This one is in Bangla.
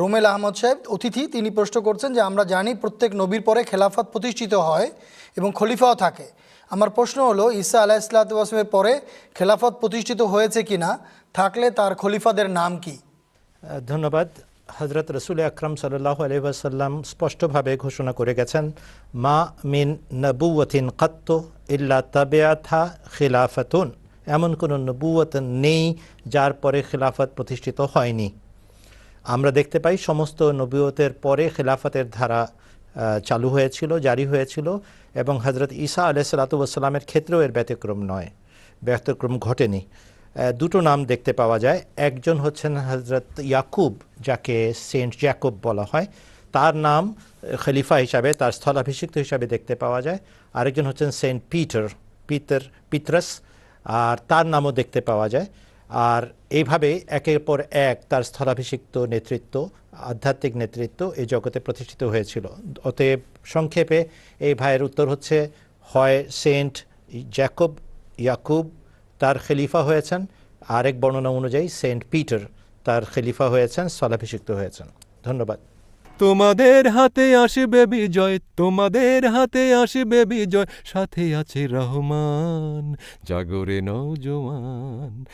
রোমেল আহমদ সাহেব, অতিথি, তিনি প্রশ্ন করছেন যে আমরা জানি প্রত্যেক নবীর পরে খেলাফত প্রতিষ্ঠিত হয় এবং খলিফাও থাকে। আমার প্রশ্ন হলো, ঈসা আলাহ ইসলাতামের পরে খেলাফত প্রতিষ্ঠিত হয়েছে কিনা, থাকলে তার খলিফাদের নাম কি? ধন্যবাদ। হজরত রসুল আকরম সাল্লাহ আলহিহাসাল্লাম স্পষ্টভাবে ঘোষণা করে গেছেন, মা মিন নবুয়তিন কত্ত ইল্লা তাবেয়াথা খিলাফতুন। এমন কোনো নবুয়ত নেই যার পরে খিলাফত প্রতিষ্ঠিত হয়নি। আমরা দেখতে পাই সমস্ত নবুয়তের পরে খেলাফতের ধারা চালু হয়েছিল, জারি হয়েছিল এবং হজরত ঈসা আলাহ সাল্লাতুসাল্লামের ক্ষেত্রেও এর ব্যতিক্রম নয়, ব্যতিক্রম ঘটেনি। দুটো নাম দেখতে পাওয়া যায়। একজন হচ্ছেন হজরত ইয়াকুব, যাকে সেন্ট জ্যাকুব বলা হয়। তার নাম খলিফা হিসাবে, তার স্থলাভিষিক্ত হিসাবে দেখতে পাওয়া যায়। আরেকজন হচ্ছেন সেন্ট পিটার পিটার পিতরাস আর তার নামও দেখতে পাওয়া যায়। আর এইভাবে একের পর এক তার স্থলাভিষিক্ত নেতৃত্ব, আধ্যাত্মিক নেতৃত্ব এই জগতে প্রতিষ্ঠিত হয়েছিল। অতএব সংক্ষেপে এই ভাইয়ের উত্তর হচ্ছে, হয় সেন্ট জ্যাকব ইয়াকুব তার খলিফা হয়েছেন, আরেক বর্ণনা অনুযায়ী সেন্ট পিটার তার খলিফা হয়েছেন, স্থলাভিষিক্ত হয়েছেন। ধন্যবাদ। তোমাদের হাতে আসবে বিজয়, তোমাদের হাতে আসবে বিজয়, সাথে আছে রহমান, জাগরে নৌজওয়ান